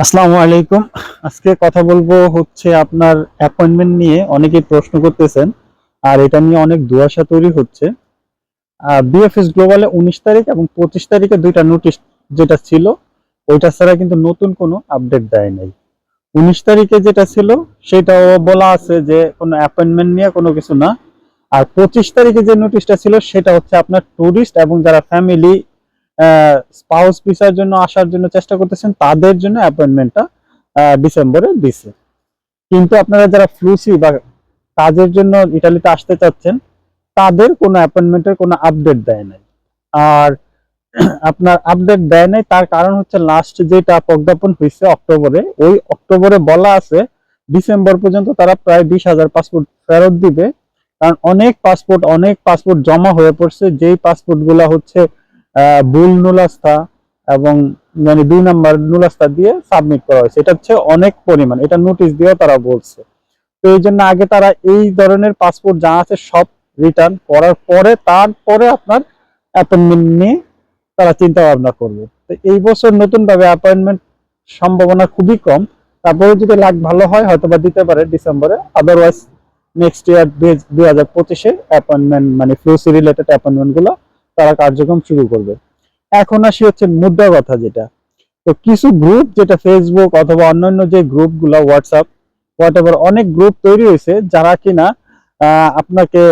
আসসালামু আলাইকুম। আজকে কথা বলব হচ্ছে আপনার অ্যাপয়েন্টমেন্ট নিয়ে অনেকেই প্রশ্ন করতেছেন, আর এটা নিয়ে অনেক দুয়াশা তৈরি হচ্ছে। বিএফএস গ্লোবালে উনিশ তারিখ এবং পঁচিশ তারিখে দুইটা নোটিশ যেটা ছিল, ওইটা ছাড়া কিন্তু নতুন কোনো আপডেট দেয় নাই। উনিশ তারিখে যেটা ছিল, সেটাও বলা আছে যে কোনো অ্যাপয়েন্টমেন্ট নিয়ে কোনো কিছু না। আর পঁচিশ তারিখে যে নোটিশটা ছিল, সেটা হচ্ছে আপনার ট্যুরিস্ট এবং যারা ফ্যামিলি স্পাউস ভিসার জন্য আসার জন্য চেষ্টা করতেছেন, তাদের জন্য অ্যাপয়েন্টমেন্টটা ডিসেম্বরে দিছে। কিন্তু আপনারা যারা ফ্লুসি বা কাজের জন্য ইটালিতে আসতে চাচ্ছেন, তাদের কোনো অ্যাপয়েন্টমেন্টের কোনো আপডেট দেয় নাই। আর আপনার আপডেট দেয় নাই, তার কারণ হচ্ছে লাস্ট যেটা প্রজ্ঞাপন হয়েছে অক্টোবরে, ওই অক্টোবরে বলা আছে, ডিসেম্বর পর্যন্ত তারা প্রায় বিশ হাজার পাসপোর্ট ফেরত দিবে। কারণ অনেক পাসপোর্ট অনেক পাসপোর্ট জমা হয়ে পড়ছে, যেই পাসপোর্টগুলা হচ্ছে ভুল নুলাস্তা এবং মানে দুই নাম্বার নুলাস্তা দিয়ে সাবমিট করা হয়েছে। এটা হচ্ছে অনেক পরিমাণ। এটা নোটিশ দিয়েও তারা বলছে। তো এই জন্য আগে তারা এই ধরনের পাসপোর্ট যা আছে সব রিটার্ন করার পরে তারপরে আপনার অ্যাপয়েন্টমেন্ট নিয়ে তারা চিন্তা ভাবনা করবে। তো এই বছর নতুন ভাবে অ্যাপয়েন্টমেন্ট সম্ভাবনা খুবই কম। তারপরে যদি লাগ ভালো হয় হয়তো বা দিতে পারে ডিসেম্বরে। আদারওয়াইজ নেক্সট ইয়ার দুই হাজার পঁচিশে অ্যাপয়েন্টমেন্ট মানে ফ্লুসি রিলেটেড অ্যাপয়েন্টমেন্টগুলো তারা কার্যক্রম শুরু করবে। এখন আসি হচ্ছে মুদ্রা কথা যেটা। তো কিছু গ্রুপ যেটা ফেসবুক অথবা অন্যান্য যে গ্রুপগুলো হোয়াটসঅ্যাপ হোয়াট অনেক গ্রুপ তৈরি হয়েছে যারা কিনা আপনাকে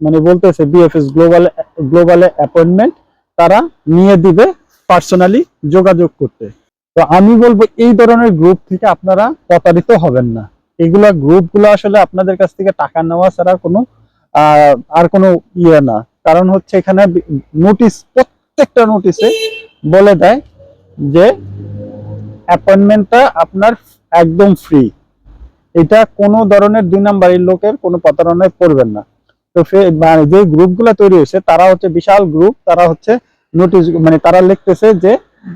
মানে বলতেছে বিএফএস গ্লোবাল গ্লোবালে অ্যাপয়েন্টমেন্ট তারা নিয়ে দিবে পার্সোনালি যোগাযোগ করতে। তো আমি বলব এই ধরনের গ্রুপ থেকে আপনারা প্রতারিত হবেন না। এগুলা গ্রুপগুলো আসলে আপনাদের কাছ থেকে টাকা নেওয়া ছাড়া কোনো আর কোনো ইয়ে না। কারণ হচ্ছে এখানে নোটিশ প্রত্যেকটা নোটিশে বলে দেয় যে অ্যাপয়েন্টমেন্টটা আপনার একদম ফ্রি এটা কোনো ধরনের দুই নাম্বারের লোকের কোনো প্রতারণায় পড়বেন না। তো মানে যে গ্রুপগুলো তৈরি হয়েছে, তারা হচ্ছে বিশাল গ্রুপ, তারা হচ্ছে নোটিশ মানে তারা লিখতেছে যে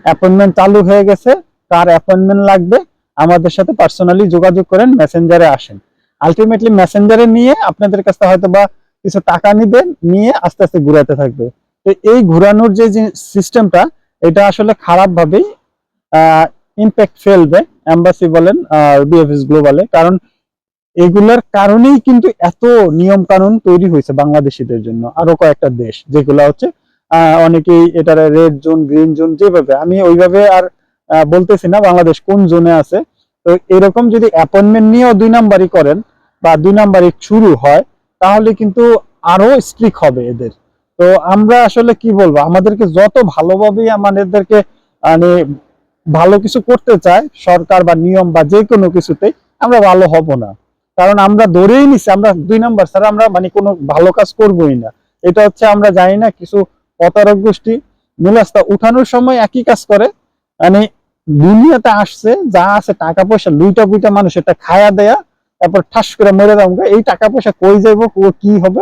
অ্যাপয়েন্টমেন্ট চালু হয়ে গেছে, কার অ্যাপয়েন্টমেন্ট লাগবে, আমাদের সাথে পার্সোনালি যোগাযোগ করেন মেসেঞ্জারে আসেন। আলটিমেটলি মেসেঞ্জারে নিয়ে আপনাদের কাছে হয়তো বা কিছু টাকা নিবে, নিয়ে আস্তে আস্তে ঘুরাতে থাকবে। তো এই ঘুরানোর যে সিস্টেমটা এটা আসলে খারাপ ভাবেই ইম্প্যাক্ট ফেলবে এম্বাসি বলেন, আর বিএফএস গ্লোবালে কারণ এগুলার কারণেই কিন্তু এত নিয়ম কানুন তৈরি হয়েছে বাংলাদেশিদের জন্য, আরও কয়েকটা দেশ, যেগুলো হচ্ছে অনেকেই এটার রেড জোন গ্রিন জোন যেভাবে। আমি ওইভাবে আর বলতেছি না বাংলাদেশ কোন জোনে আছে। তো এরকম যদি অ্যাপয়েন্টমেন্ট নিয়েও দুই নাম্বারই করেন, বা দুই নাম্বারই শুরু হয় তাহলে কিন্তু আরও স্ট্রিক হবে এদের। তো আমরা আসলে কি বলব, আমাদেরকে যত ভালোভাবেই আমাদেরকে মানে ভালো কিছু করতে চায়, সরকার বা নিয়ম বা যে কোনো কিছুতেই, আমরা ভালো হব না। কারণ আমরা ধরেই নিছি, আমরা দুই নাম্বার ছাড়া আমরা মানে কোনো ভালো কাজ করবোই না। এটা হচ্ছে আমরা জানি না, কিছু প্রতারক গোষ্ঠী নুলাস্তা উঠানোর সময় একই কাজ করে। মানে দুনিয়াতে আসছে, যা আছে টাকা পয়সা লুইটা বুইটা মানুষ এটা খায়া দেয়া তারপর ঠাস করে মরে দাম এই টাকা পয়সা কই যাইব, কো- হবে?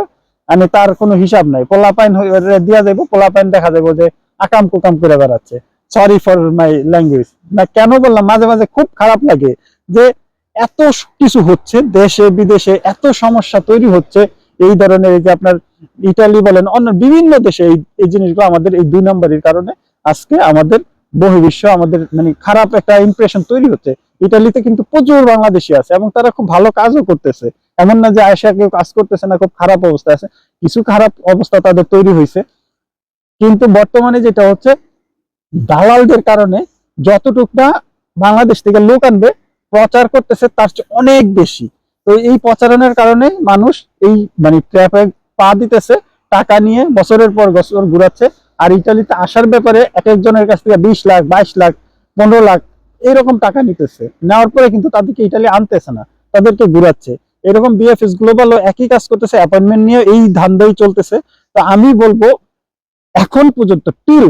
মানে তার কোনো হিসাব নাই। পোলাপাইন দিয়া যাইব, পোলাপাইন দেখা যাব যে আকাম কুকাম করে বেড়াচ্ছে। সরি ফর মাই ল্যাঙ্গুয়েজ না, কেন বললাম? মাঝে মাঝে খুব খারাপ লাগে যে এত কিছু হচ্ছে, দেশে, বিদেশে এত সমস্যা তৈরি হচ্ছে। এই ধরনের যে আপনার ইটালি বলেন, অন্য বিভিন্ন দেশে এই এই জিনিসগুলো আমাদের এই দুই নম্বরের কারণে আজকে আমাদের বহির্বিশ্ব, আমাদের মানে খারাপ একটা ইমপ্রেশন তৈরি হচ্ছে। ইটালিতে কিন্তু প্রচুর বাংলাদেশি আছে এবং তারা খুব ভালো কাজও করতেছে। এমন না যে আয়সা কেউ কাজ করতেছে না, খুব খারাপ অবস্থা আছে। কিছু খারাপ অবস্থা তাদের তৈরি হয়েছে। কিন্তু বর্তমানে যেটা হচ্ছে, দালালদের কারণে যতটুকটা বাংলাদেশ থেকে লোক আনবে, প্রচার করতেছে তার চেয়ে অনেক বেশি। তো এই প্রচারণের কারণে মানুষ এই মানে ট্র্যাপে পা দিতেছে, টাকা নিয়ে বছরের পর বছর ঘুরাচ্ছে। আর ইটালিতে আসার ব্যাপারে এক একজনের কাছ থেকে বিশ লাখ, বাইশ লাখ, পনেরো লাখ এরকম টাকা নিতেছে, নেওয়ার পরে কিন্তু তাদেরকে ইটালি আনতেছে না, তাদেরকে ঘুরাচ্ছে। এরকম বিএফএস গ্লোবালও একই কাজ করতেছে অ্যাপয়েন্টমেন্ট নিয়ে এই ধান্দাই চলতেছে। তো আমি বলব, এখন পর্যন্ত টিল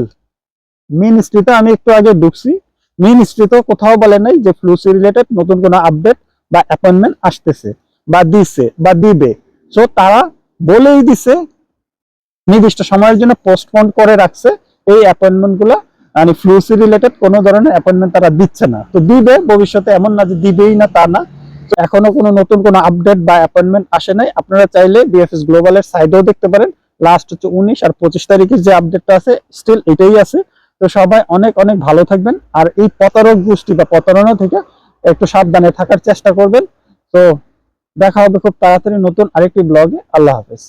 মিনিস্ট্রিতে আমি একটু আগে ঢুকছি মিনিস্ট্রিতে কোথাও বলে নাই যে ফ্লুসি রিলেটেড নতুন কোনো আপডেট বা অ্যাপয়েন্টমেন্ট আসতেছে, বা দিছে, বা দিবে। সো তারা বলেই দিছে, নির্দিষ্ট সময়ের জন্য পোস্টপোন করে রাখছে এই অ্যাপয়েন্টমেন্টগুলা মানে ফ্লুসি রিলেটেড কোনো ধরনের অ্যাপয়েন্টমেন্ট তারা দিচ্ছে না। তো দিবে, ভবিষ্যতে এমন না যে দিবেই না তা না। এখনও কোনো নতুন কোনো আপডেট বা অ্যাপয়েন্টমেন্ট আসে নাই। আপনারা চাইলে বিএফএস গ্লোবালের সাইডেও দেখতে পারেন। লাস্ট হচ্ছে উনিশ আর পঁচিশ তারিখের যে আপডেটটা আছে স্টিল এটাই আছে। তো সবাই অনেক অনেক ভালো থাকবেন। আর এই প্রতারক গোষ্ঠী বা প্রতারণা থেকে একটু সাবধানে থাকার চেষ্টা করবেন। তো দেখা হবে খুব তাড়াতাড়ি নতুন আরেকটি ব্লগে আল্লাহ হাফেজ।